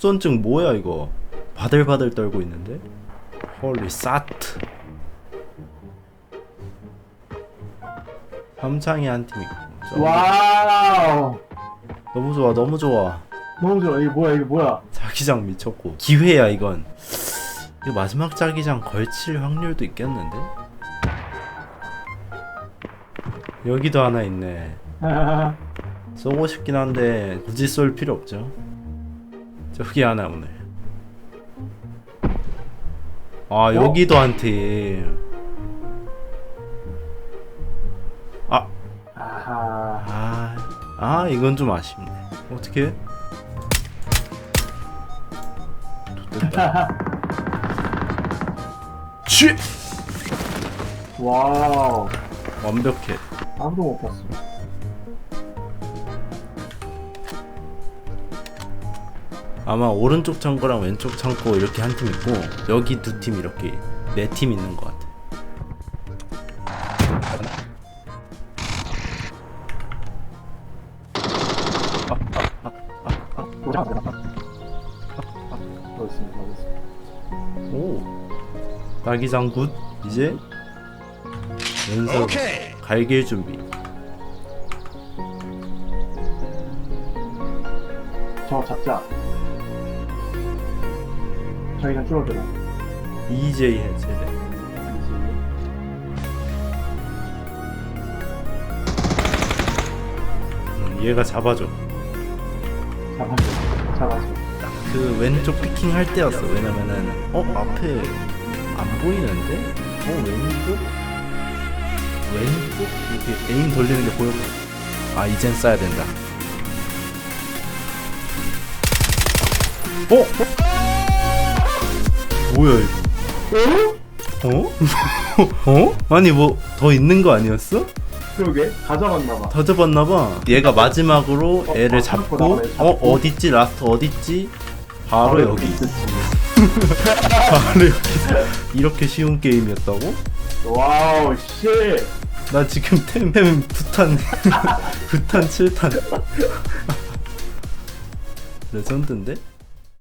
수전증 뭐야 이거? 바들바들 떨고 있는데? 홀리 사트 함창이 한팀 있고. 저기. 와우. 너무 좋아 너무 좋아. 너무 좋아. 이게 뭐야, 이게 뭐야. 자기장 미쳤고. 기회야 이건. 이거 마지막 자기장 걸칠 확률도 있겠는데? 여기도 하나 있네. 쏘고 싶긴 한데 굳이 쏠 필요 없죠 저기 하나 오네. 아 여기도 한팀. 아. 아, 아 이건 좀 아쉽네. 어떻게 됐다. 취 와우. 완벽해. 아무도 못 봤어. 아마 오른쪽 창고랑 왼쪽 창고 이렇게 한 팀 있고 여기 두 팀 이렇게 네 팀 있는 것 같아. 오 딸기장 굿 이제 연습 갈길 준비. 저 잡자. 저희는 줄어들어. EJ 해체돼. 음, 얘가 잡아줘. 잡아줘. 잡아줘. 딱 그 왼쪽 피킹 할 때였어. 왜냐면은 어 앞에 안 보이는데? 어 왼쪽? 왼쪽? 이렇게 에임 돌리는 게 보여. 아 이젠 쏴야 된다. 어? 뭐야 이거? 어? 어? 아니 뭐 더 있는 거 아니었어? 그러게. 가져갔나봐. 더 잡았나봐. 얘가 마지막으로 어, 애를 어, 잡고 나네, 어 잡고. 어딨지 라스트 어딨지? 바로 바로 여기 있었지. 바로 여기 이렇게 쉬운 게임이었다고? 와우, 씨. 나 지금 템템 부탄 부탄 7탄 레전드인데?